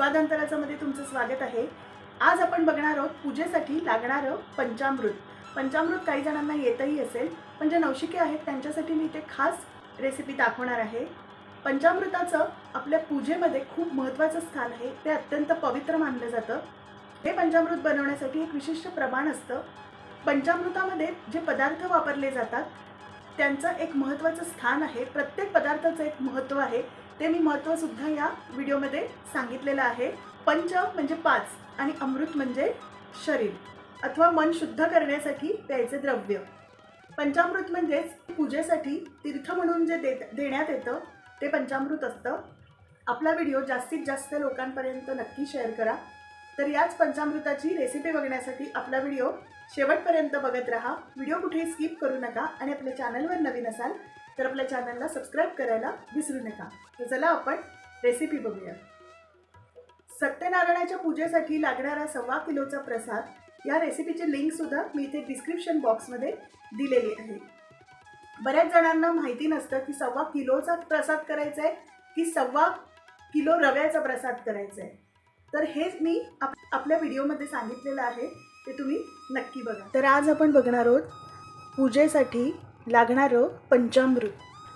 वेदांतराचं तुमचं स्वागत आहे. आज आपण बघणार आहोत पूजेसाठी लागणारं पंचामृत. पंचामृत काही जणांना येतही असेल पण जे नवशिके आहेत त्यांच्यासाठी मी इथे खास रेसिपी दाखवणार आहे. पंचामृताचं आपल्या पूजेमध्ये खूप महत्त्वाचं स्थान आहे. ते अत्यंत पवित्र मानलं जातं. हे पंचामृत बनवण्यासाठी एक विशिष्ट प्रमाण असतं. पंचामृतामध्ये जे पदार्थ वापरले जातात त्यांचं एक महत्त्वाचं स्थान आहे. प्रत्येक पदार्थाचं एक महत्त्व आहे. ते मी महत्त्व सुद्धा या व्हिडिओमध्ये सांगितलेलं आहे. पंच म्हणजे पाच आणि अमृत म्हणजे शरीर. अथवा मन शुद्ध करण्यासाठी प्यायचे द्रव्य. पंचामृत म्हणजेच पूजेसाठी तीर्थ म्हणून जे दे देण्यात येतं ते पंचामृत असतं. आपला व्हिडिओ जास्तीत जास्त लोकांपर्यंत नक्की शेअर करा. तर याच पंचामृताची रेसिपी बघण्यासाठी आपला व्हिडिओ शेवटपर्यंत बघत राहा. व्हिडिओ कुठेही स्किप करू नका आणि आपल्या चॅनलवर नवीन असाल तर आपल्या चॅनलला सबस्क्राईब करायला विसरू नका. तर चला आपण रेसिपी बघूया. सत्यनारायणाच्या पूजेसाठी लागणारा सव्वा किलोचा प्रसाद या रेसिपीची लिंक सुद्धा मी इथे डिस्क्रिप्शन बॉक्समध्ये दिलेली आहे. बऱ्याच जणांना माहिती नसतं की सव्वा किलोचा प्रसाद करायचा आहे की सव्वा किलो रव्याचा प्रसाद करायचा आहे. तर हेच मी आप आपल्या व्हिडिओमध्ये सांगितलेलं आहे ते तुम्ही नक्की बघा. तर आज आपण बघणार आहोत पूजेसाठी लागणारं पंचामृत.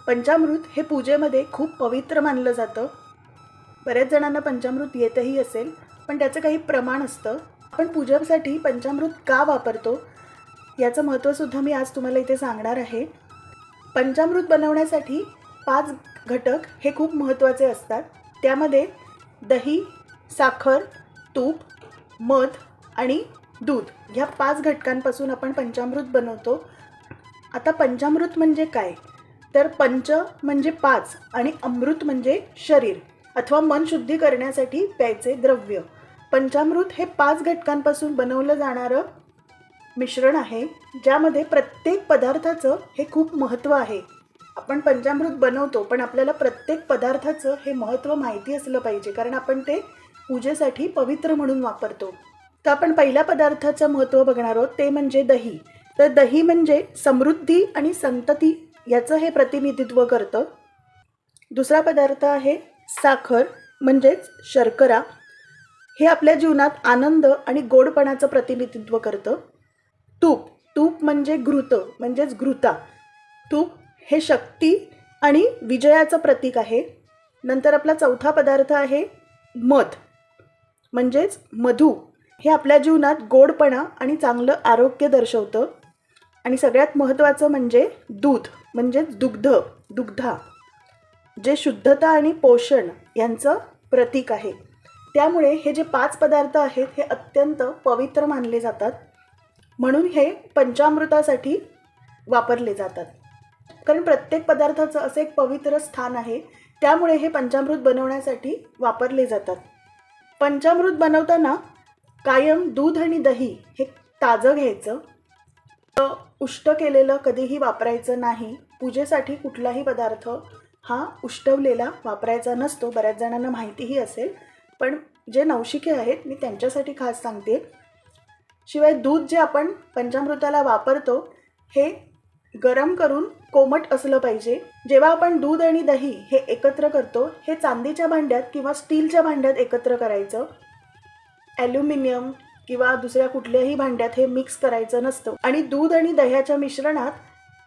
पंचामृत हे पूजेमध्ये खूप पवित्र मानलं जातं. बऱ्याच जणांना पंचामृत येतही असेल पण त्याचं काही प्रमाण असतं. आपण पूजेसाठी पंचामृत का वापरतो? याचं महत्त्वसुद्धा मी आज तुम्हाला इथे सांगणार आहे. पंचामृत बनवण्यासाठी पाच घटक हे खूप महत्त्वाचे असतात. त्यामध्ये दही साखर तूप मध आणि दूध. ह्या पाच घटकांपासून आपण पंचामृत बनवतो. आता पंचामृत म्हणजे काय? तर पंच म्हणजे पाच आणि अमृत म्हणजे शरीर अथवा मन शुद्धी करण्यासाठी प्यायचे द्रव्य. पंचामृत हे पाच घटकांपासून बनवलं जाणारं मिश्रण आहे ज्यामध्ये प्रत्येक पदार्थाचं हे खूप महत्त्व आहे. आपण पंचामृत बनवतो पण आपल्याला प्रत्येक पदार्थाचं हे महत्त्व माहिती असलं पाहिजे कारण आपण ते पूजेसाठी पवित्र म्हणून वापरतो. तर आपण पहिल्या पदार्थाचं महत्त्व बघणार आहोत ते म्हणजे दही. तर दही म्हणजे समृद्धी आणि संतती याचं हे प्रतिनिधित्व करतं. दुसरा पदार्थ आहे साखर म्हणजेच शर्करा. हे आपल्या जीवनात आनंद आणि गोडपणाचं प्रतिनिधित्व करतं. तूप तूप म्हणजे घृत म्हणजेच घृता. तूप हे शक्ती आणि विजयाचं प्रतीक आहे. नंतर आपला चौथा पदार्थ आहे मध म्हणजेच मधू. हे आपल्या जीवनात गोडपणा आणि चांगलं आरोग्य दर्शवतं. आणि सगळ्यात महत्त्वाचं म्हणजे दूध म्हणजेच दुग्ध दुग्धा जे शुद्धता आणि पोषण यांचं प्रतीक आहे. त्यामुळे हे जे पाच पदार्थ आहेत हे अत्यंत पवित्र मानले जातात. म्हणून हे पंचामृतासाठी वापरले जातात. कारण प्रत्येक पदार्थाचं असं एक पवित्र स्थान आहे त्यामुळे हे पंचामृत बनवण्यासाठी वापरले जातात. पंचामृत बनवताना कायम दूध आणि दही हे ताजं घ्यायचं उष्ट केलेलं कधीही वापरायचं नाही पूजेसाठी कुठलाही पदार्थ हा उष्टवलेला वापरायचा नसतो बऱ्याच जणांना माहितीही असेल. पण जे नवशिके आहेत मी त्यांच्यासाठी खास सांगते. शिवाय दूध जे आपण पंचामृताला वापरतो हे गरम करून कोमट असलं पाहिजे. जेव्हा आपण दूध आणि दही हे एकत्र करतो हे चांदीच्या भांड्यात किंवा स्टीलच्या भांड्यात एकत्र करायचं. ॲल्युमिनियम किंवा दुसऱ्या कुठल्याही भांड्यात हे मिक्स करायचं नसतं. आणि दूध आणि दह्याच्या मिश्रणात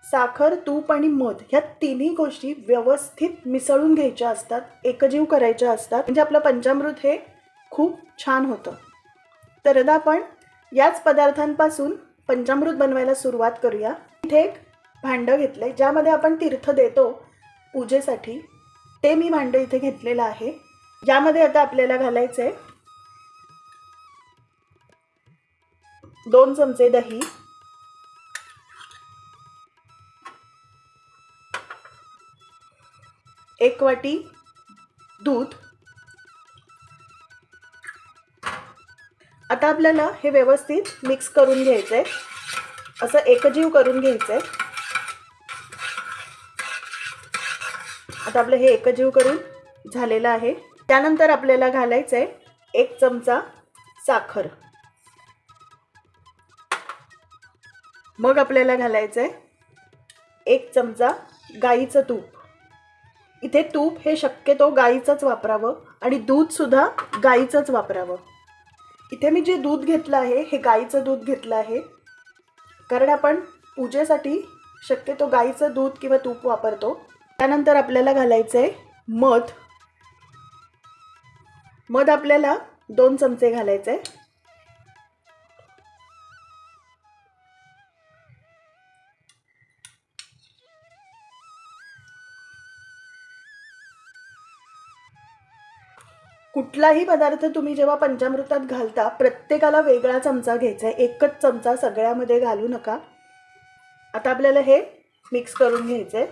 साखर तूप आणि मध ह्या तिन्ही गोष्टी व्यवस्थित मिसळून घ्यायच्या असतात एकजीव करायच्या असतात. म्हणजे आपलं पंचामृत हे खूप छान होतं. तर आता आपण याच पदार्थांपासून पंचामृत बनवायला सुरुवात करूया. इथे एक भांडं घेतलं आहे ज्यामध्ये आपण तीर्थ देतो पूजेसाठी. ते मी भांडं इथे घेतलेलं आहे. यामध्ये आता आपल्याला घालायचं आहे दोन चमचे दही. एक वाटी दूध. आता आपल्याला हे व्यवस्थित मिक्स करून घ्यायचं आहे असं एकजीव करून घ्यायचं आहे आता आपलं हे एकजीव करून झालेलं आहे. त्यानंतर आपल्याला घालायचं आहे एक चमचा साखर. मग आपल्याला घालायचं आहे एक चमचा गाईचं तूप. इथे तूप हे शक्यतो गाईचंच वापरावं आणि दूधसुद्धा गाईचंच वापरावं. इथे मी जे दूध घेतलं आहे हे गाईचं दूध घेतलं आहे. कारण आपण पूजेसाठी शक्यतो गाईचं दूध किंवा तूप वापरतो. त्यानंतर आपल्याला घालायचं आहे मध. मध आपल्याला दोन चमचे घालायचे आहे कुठलाही पदार्थ तुम्ही जेव्हा पंचामृतात घालता प्रत्येकाला वेगळा चमचा घ्यायचा आहे. एकच चमचा सगळ्यामध्ये घालू नका. आता आपल्याला हे मिक्स करून घ्यायचं आहे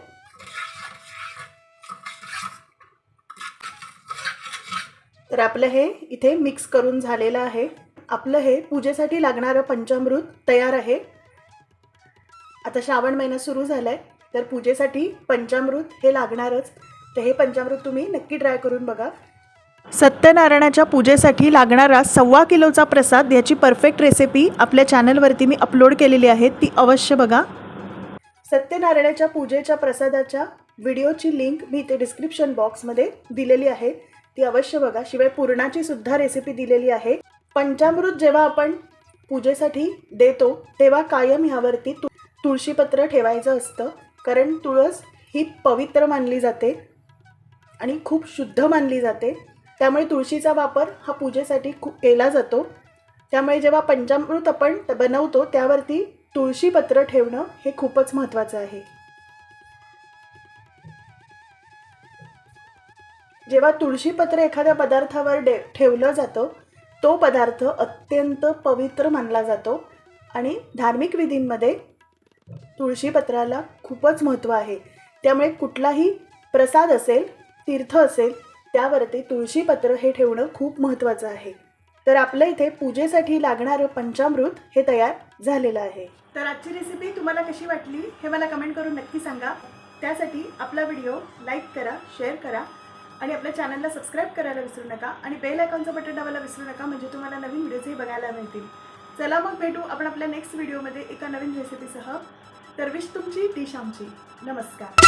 तर आपलं हे इथे मिक्स करून झालेलं आहे. आपलं हे पूजेसाठी लागणारं पंचामृत तयार आहे. आता श्रावण महिना सुरू झाला आहे तर पूजेसाठी पंचामृत हे लागणारच. तर हे पंचामृत तुम्ही नक्की ट्राय करून बघा. सत्यनारायणाच्या पूजेसाठी लागणारा सव्वा किलोचा प्रसाद याची परफेक्ट रेसिपी आपल्या चॅनलवरती मी अपलोड केलेली आहे ती अवश्य बघा. सत्यनारायणाच्या पूजेच्या प्रसादाच्या व्हिडिओची लिंक मी इथे डिस्क्रिप्शन बॉक्समध्ये दिलेली आहे ती अवश्य बघा. शिवाय पूर्णाची सुद्धा रेसिपी दिलेली आहे. पंचामृत जेव्हा आपण पूजेसाठी देतो तेव्हा कायम ह्यावरती तु तुळशीपत्र ठेवायचं असतं. कारण तुळस ही पवित्र मानली जाते आणि खूप शुद्ध मानली जाते. त्यामुळे तुळशीचा वापर हा पूजेसाठी खूप केला जातो. त्यामुळे जेव्हा पंचामृत आपण बनवतो त्यावरती तुळशीपत्र ठेवणं हे खूपच महत्त्वाचं आहे. जेव्हा तुळशीपत्र एखाद्या पदार्थावर डे ठेवलं जातं तो पदार्थ अत्यंत पवित्र मानला जातो आणि धार्मिक विधींमध्ये तुळशीपत्राला खूपच महत्त्व आहे. त्यामुळे कुठलाही प्रसाद असेल तीर्थ असेल त्यावरती तुळशीपत्र हे ठेवणं खूप महत्त्वाचं आहे. तर आपल्या इथे पूजेसाठी लागणारं पंचामृत हे तयार झालेलं आहे. तर आजची रेसिपी तुम्हाला कशी वाटली हे मला कमेंट करून नक्की सांगा. त्यासाठी आपला व्हिडिओ लाईक करा शेअर करा आणि आपल्या चॅनलला सबस्क्राईब करायला विसरू नका आणि बेल आयकॉनचं बटन दाबायला विसरू नका म्हणजे तुम्हाला नवीन व्हिडिओजही बघायला मिळतील. चला मग भेटू आपण आपल्या नेक्स्ट व्हिडिओमध्ये एका नवीन रेसिपीसह तर विश तुमची डिश आमची नमस्कार.